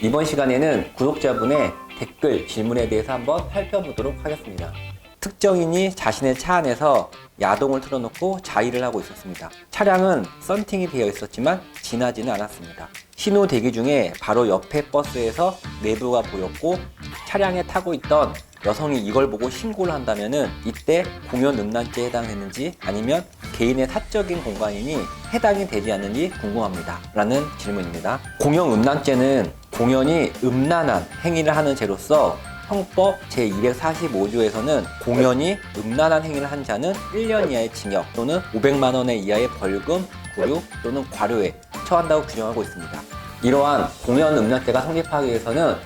이번 시간에는 구독자분의 댓글 질문에 대해서 한번 살펴보도록 하겠습니다. 특정인이 자신의 차 안에서 야동을 틀어놓고 자의를 하고 있었습니다. 차량은 썬팅이 되어 있었지만 지나지는 않았습니다. 신호 대기 중에 바로 옆에 버스에서 내부가 보였고 차량에 타고 있던 여성이 이걸 보고 신고를 한다면은 이때 공연 음란죄에 해당했는지 아니면 개인의 사적인 공간이니 해당이 되지 않는지 궁금합니다. 라는 질문입니다. 공연 음란죄는 공연이 음란한 행위를 하는 죄로서 형법 제245조에서는 공연이 음란한 행위를 한 자는 1년 이하의 징역 또는 500만 원의 이하의 벌금, 구류 또는 과료에 처한다고 규정하고 있습니다. 이러한 공연 음란죄가 성립하기 위해서는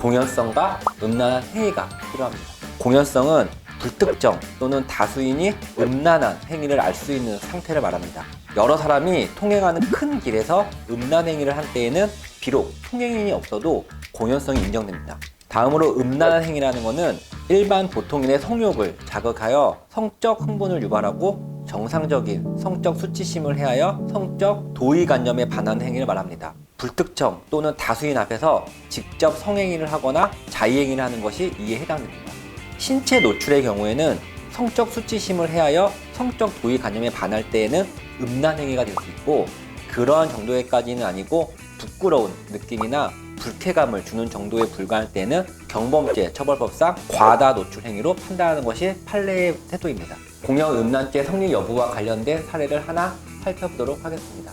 공연성과 음란한 행위가 필요합니다. 공연성은 불특정 또는 다수인이 음란한 행위를 알 수 있는 상태를 말합니다. 여러 사람이 통행하는 큰 길에서 음란 행위를 한 때에는 비록 통행인이 없어도 공연성이 인정됩니다. 다음으로 음란한 행위라는 것은 일반 보통인의 성욕을 자극하여 성적 흥분을 유발하고 정상적인 성적 수치심을 해하여 성적 도의관념에 반하는 행위를 말합니다. 불특정 또는 다수인 앞에서 직접 성행위를 하거나 자의행위를 하는 것이 이에 해당됩니다. 신체 노출의 경우에는 성적 수치심을 해하여 성적 도의 관념에 반할 때에는 음란 행위가 될 수 있고 그러한 정도에까지는 아니고 부끄러운 느낌이나 불쾌감을 주는 정도에 불과할 때는 경범죄 처벌법상 과다 노출 행위로 판단하는 것이 판례의 태도입니다. 공연 음란죄 성립 여부와 관련된 사례를 하나 살펴보도록 하겠습니다.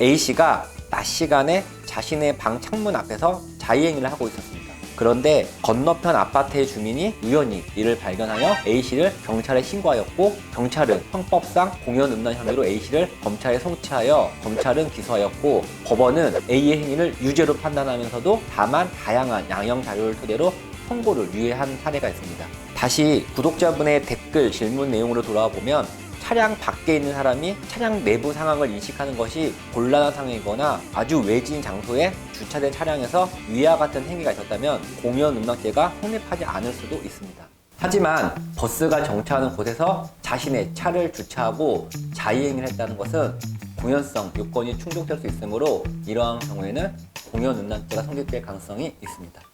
A씨가 낮 시간에 자신의 방 창문 앞에서 자의행위를 하고 있었습니다. 그런데 건너편 아파트의 주민이 우연히 이를 발견하여 A씨를 경찰에 신고하였고 경찰은 형법상 공연 음란 혐의로 A씨를 검찰에 송치하여 검찰은 기소하였고 법원은 A의 행위를 유죄로 판단하면서도 다만 다양한 양형 자료를 토대로 선고를 유예한 사례가 있습니다. 다시 구독자분의 댓글 질문 내용으로 돌아와 보면 차량 밖에 있는 사람이 차량 내부 상황을 인식하는 것이 곤란한 상황이거나 아주 외진 장소에 주차된 차량에서 위와 같은 행위가 있었다면 공연 음란죄가 성립하지 않을 수도 있습니다. 하지만 버스가 정차하는 곳에서 자신의 차를 주차하고 자의행위를 했다는 것은 공연성 요건이 충족될 수 있으므로 이러한 경우에는 공연 음란죄가 성립될 가능성이 있습니다.